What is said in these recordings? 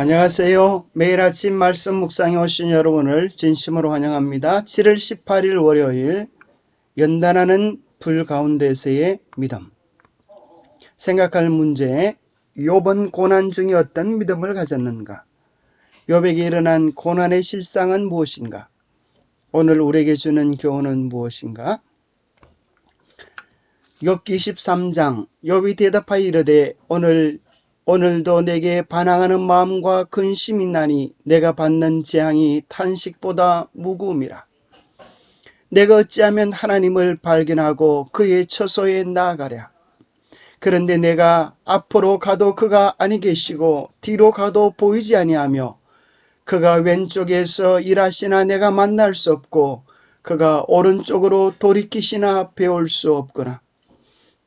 안녕하세요. 매일 아침 말씀 묵상에 오신 여러분을 진심으로 환영합니다. 7월 18일 월요일 연단하는 불 가운데서의 믿음. 생각할 문제 요번 고난 중에 어떤 믿음을 가졌는가? 요백에 일어난 고난의 실상은 무엇인가? 오늘 우리에게 주는 교훈은 무엇인가? 욥기 13장 욥이 대답하여 이르되 오늘 오늘도 내게 반항하는 마음과 근심이 나니 내가 받는 재앙이 탄식보다 무거움이라. 내가 어찌하면 하나님을 발견하고 그의 처소에 나아가랴. 그런데 내가 앞으로 가도 그가 아니 계시고 뒤로 가도 보이지 아니하며 그가 왼쪽에서 일하시나 내가 만날 수 없고 그가 오른쪽으로 돌이키시나 배울 수 없구나.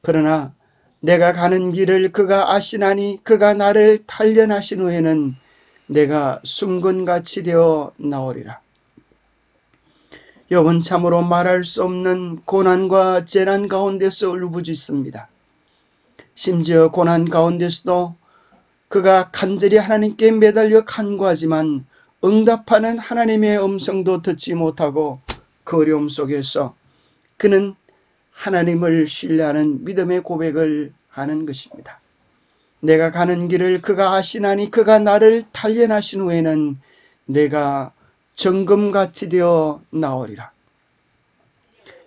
그러나 내가 가는 길을 그가 아시나니 그가 나를 단련하신 후에는 내가 숨근같이 되어 나오리라. 욥은 참으로 말할 수 없는 고난과 재난 가운데서 울부짖습니다. 심지어 고난 가운데서도 그가 간절히 하나님께 매달려 간구하지만 응답하는 하나님의 음성도 듣지 못하고 그 어려움 속에서 그는 하나님을 신뢰하는 믿음의 고백을 하는 것입니다. 내가 가는 길을 그가 아시나니 그가 나를 단련하신 후에는 내가 정금같이 되어 나오리라.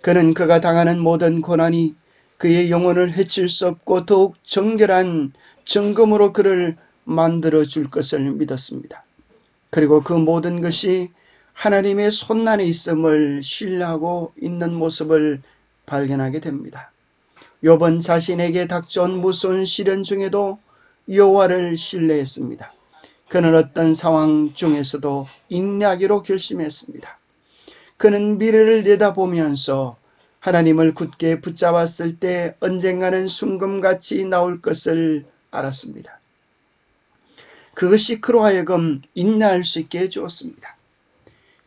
그는 그가 당하는 모든 고난이 그의 영혼을 해칠 수 없고 더욱 정결한 정금으로 그를 만들어 줄 것을 믿었습니다. 그리고 그 모든 것이 하나님의 손난에 있음을 신뢰하고 있는 모습을 발견하게 됩니다. 욥은 자신에게 닥쳐온 무서운 시련 중에도 여호와를 신뢰했습니다. 그는 어떤 상황 중에서도 인내하기로 결심했습니다. 그는 미래를 내다보면서 하나님을 굳게 붙잡았을 때 언젠가는 순금같이 나올 것을 알았습니다. 그것이 그로 하여금 인내할 수 있게 해주었습니다.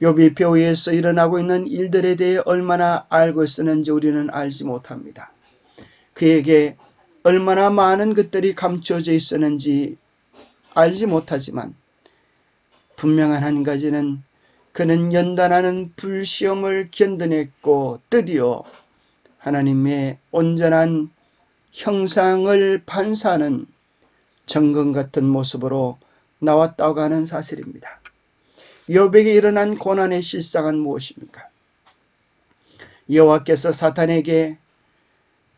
욥이 뼈위에서 일어나고 있는 일들에 대해 얼마나 알고 있었는지 우리는 알지 못합니다. 그에게 얼마나 많은 것들이 감춰져 있었는지 알지 못하지만 분명한 한 가지는 그는 연단하는 불시험을 견뎌냈고 드디어 하나님의 온전한 형상을 반사하는 정금 같은 모습으로 나왔다고 하는 사실입니다. 욥에게 일어난 고난의 실상은 무엇입니까? 여호와께서 사탄에게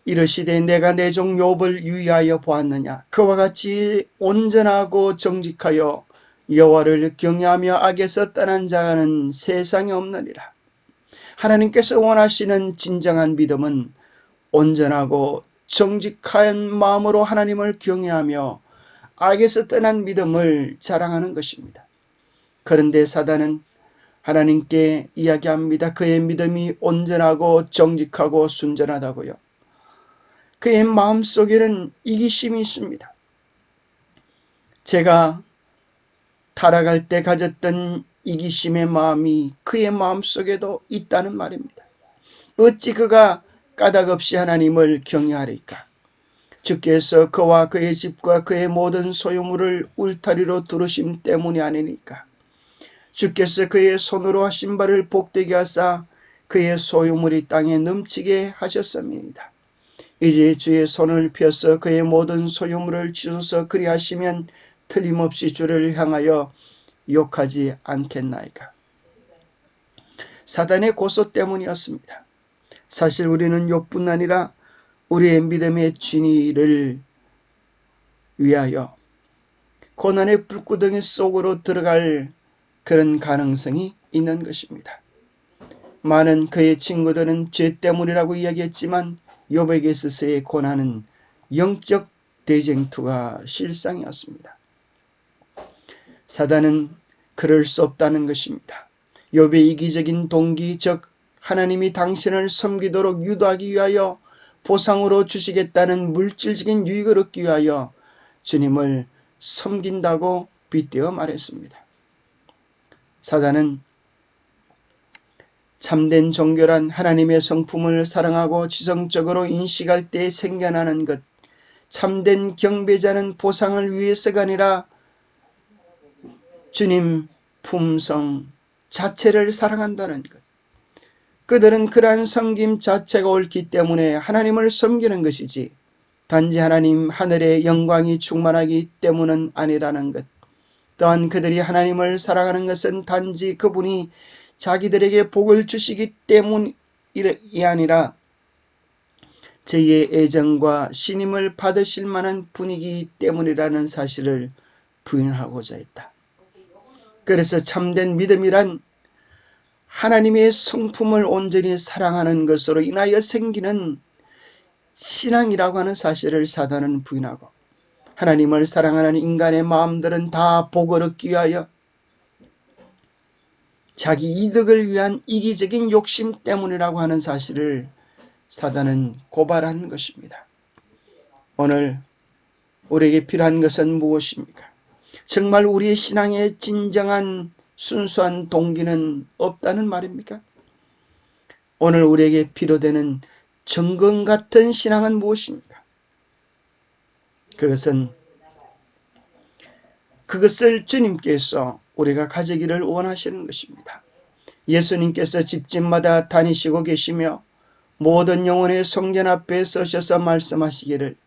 이르시되 내가 내 종 욥을 유의하여 보았느냐 그와 같이 온전하고 정직하여 여호와를 경외하며 악에서 떠난 자는 세상에 없느니라. 하나님께서 원하시는 진정한 믿음은 온전하고 정직한 마음으로 하나님을 경외하며 악에서 떠난 믿음을 자랑하는 것입니다. 그런데 사단은 하나님께 이야기합니다. 그의 믿음이 온전하고 정직하고 순전하다고요. 그의 마음 속에는 이기심이 있습니다. 제가 타락할 때 가졌던 이기심의 마음이 그의 마음 속에도 있다는 말입니다. 어찌 그가 까닭없이 하나님을 경외하리까? 주께서 그와 그의 집과 그의 모든 소유물을 울타리로 두르심 때문이 아니니까. 주께서 그의 손으로 신발을 복되게 하사 그의 소유물이 땅에 넘치게 하셨습니다. 이제 주의 손을 펴서 그의 모든 소유물을 치소서 그리하시면 틀림없이 주를 향하여 욕하지 않겠나이까. 사단의 고소 때문이었습니다. 사실 우리는 욕뿐 아니라 우리의 믿음의 진위를 위하여 고난의 불구덩이 속으로 들어갈 그런 가능성이 있는 것입니다. 많은 그의 친구들은 죄 때문이라고 이야기했지만 욥에게 있어서의 고난은 영적 대쟁투가 실상이었습니다. 사단은 그럴 수 없다는 것입니다. 욥의 이기적인 동기 즉 하나님이 당신을 섬기도록 유도하기 위하여 보상으로 주시겠다는 물질적인 유익을 얻기 위하여 주님을 섬긴다고 빗대어 말했습니다. 사단은 참된 종교란 하나님의 성품을 사랑하고 지성적으로 인식할 때 생겨나는 것. 참된 경배자는 보상을 위해서가 아니라 주님 품성 자체를 사랑한다는 것. 그들은 그러한 섬김 자체가 옳기 때문에 하나님을 섬기는 것이지 단지 하나님 하늘의 영광이 충만하기 때문은 아니라는 것. 또한 그들이 하나님을 사랑하는 것은 단지 그분이 자기들에게 복을 주시기 때문이 아니라 저희의 애정과 신임을 받으실 만한 분위기 때문이라는 사실을 부인하고자 했다. 그래서 참된 믿음이란 하나님의 성품을 온전히 사랑하는 것으로 인하여 생기는 신앙이라고 하는 사실을 사단은 부인하고 하나님을 사랑하는 인간의 마음들은 다 복을 얻기 위하여 자기 이득을 위한 이기적인 욕심 때문이라고 하는 사실을 사단은 고발하는 것입니다. 오늘 우리에게 필요한 것은 무엇입니까? 정말 우리의 신앙의 진정한 순수한 동기는 없다는 말입니까? 오늘 우리에게 필요되는 정금 같은 신앙은 무엇입니까? 그것은 그것을 주님께서 우리가 가지기를 원하시는 것입니다. 예수님께서 집집마다 다니시고 계시며 모든 영혼의 성전 앞에 서셔서 말씀하시기를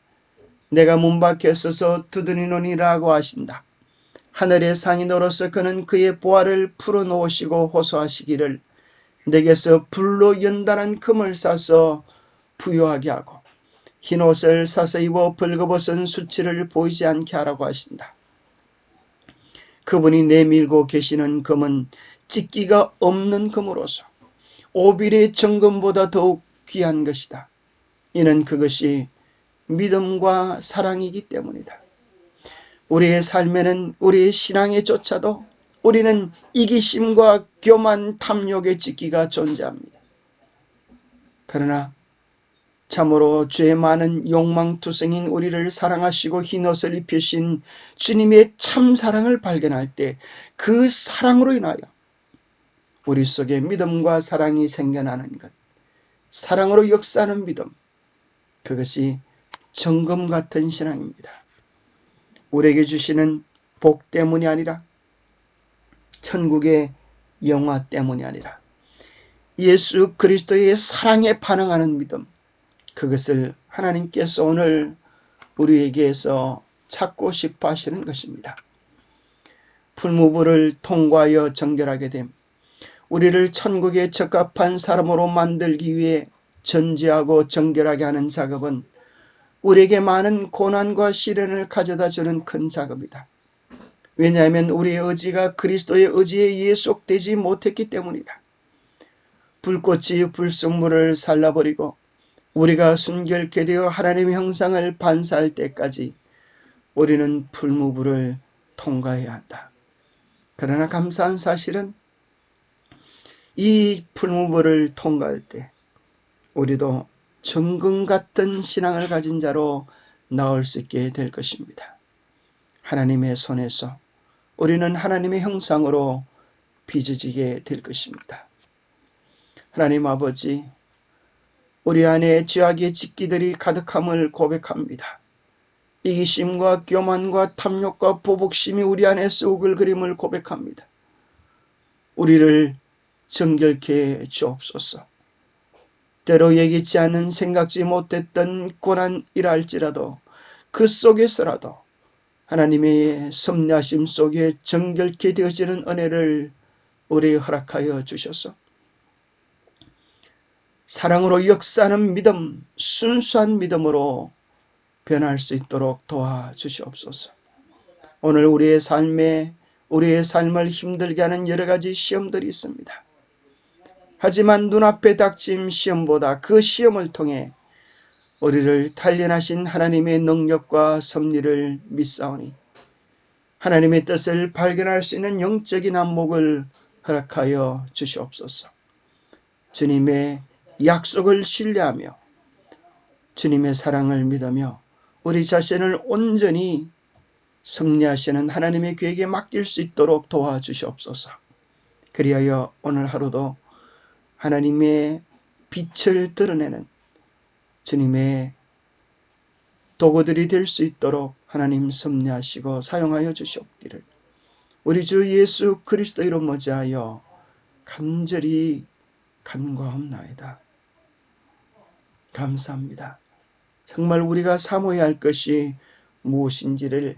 내가 문 밖에 서서 두드리노니라고 하신다. 하늘의 상인으로서 그는 그의 보화를 풀어놓으시고 호소하시기를 내게서 불로 연단한 금을 싸서 부유하게 하고 흰옷을 사서 입어 벌거벗은 수치를 보이지 않게 하라고 하신다. 그분이 내밀고 계시는 금은 찢기가 없는 금으로서 오빌의 정금보다 더욱 귀한 것이다. 이는 그것이 믿음과 사랑이기 때문이다. 우리의 삶에는 우리의 신앙에 쫓아도 우리는 이기심과 교만 탐욕의 찢기가 존재합니다. 그러나 참으로 죄 많은 욕망투성인 우리를 사랑하시고 흰옷을 입히신 주님의 참 사랑을 발견할 때 그 사랑으로 인하여 우리 속에 믿음과 사랑이 생겨나는 것, 사랑으로 역사하는 믿음, 그것이 정금 같은 신앙입니다. 우리에게 주시는 복 때문이 아니라 천국의 영화 때문이 아니라 예수 그리스도의 사랑에 반응하는 믿음 그것을 하나님께서 오늘 우리에게서 찾고 싶어 하시는 것입니다. 풀무불을 통과하여 정결하게 됨 우리를 천국에 적합한 사람으로 만들기 위해 전지하고 정결하게 하는 작업은 우리에게 많은 고난과 시련을 가져다 주는 큰 작업이다. 왜냐하면 우리의 의지가 그리스도의 의지에 예속되지 못했기 때문이다. 불꽃이 불순물을 살라버리고 우리가 순결케 되어 하나님의 형상을 반사할 때까지 우리는 풀무불을 통과해야 한다. 그러나 감사한 사실은 이 풀무불을 통과할 때 우리도 정금 같은 신앙을 가진 자로 나올 수 있게 될 것입니다. 하나님의 손에서 우리는 하나님의 형상으로 빚어지게 될 것입니다. 하나님 아버지, 우리 안에 죄악의 짓기들이 가득함을 고백합니다. 이기심과 교만과 탐욕과 보복심이 우리 안에 쑥을 그림을 고백합니다. 우리를 정결케 주옵소서. 때로 예기치 않은 생각지 못했던 고난이랄지라도 그 속에서라도 하나님의 섭리하심 속에 정결케 되어지는 은혜를 우리 허락하여 주셔서 사랑으로 역사하는 믿음, 순수한 믿음으로 변할 수 있도록 도와주시옵소서. 오늘 우리의 삶에 우리의 삶을 힘들게 하는 여러 가지 시험들이 있습니다. 하지만 눈앞에 닥친 시험보다 그 시험을 통해 우리를 단련하신 하나님의 능력과 섭리를 믿사오니 하나님의 뜻을 발견할 수 있는 영적인 안목을 허락하여 주시옵소서. 주님의 약속을 신뢰하며 주님의 사랑을 믿으며 우리 자신을 온전히 승리하시는 하나님의 계획에 맡길 수 있도록 도와주시옵소서. 그리하여 오늘 하루도 하나님의 빛을 드러내는 주님의 도구들이 될 수 있도록 하나님 섭리하시고 사용하여 주시옵기를 우리 주 예수 그리스도 이름 머지하여 간절히 간과합나이다. 감사합니다. 정말 우리가 사모해야 할 것이 무엇인지를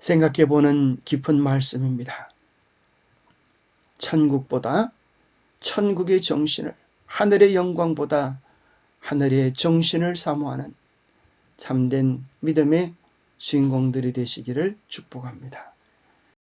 생각해 보는 깊은 말씀입니다. 천국보다 천국의 정신을 하늘의 영광보다 하늘의 정신을 사모하는 참된 믿음의 주인공들이 되시기를 축복합니다.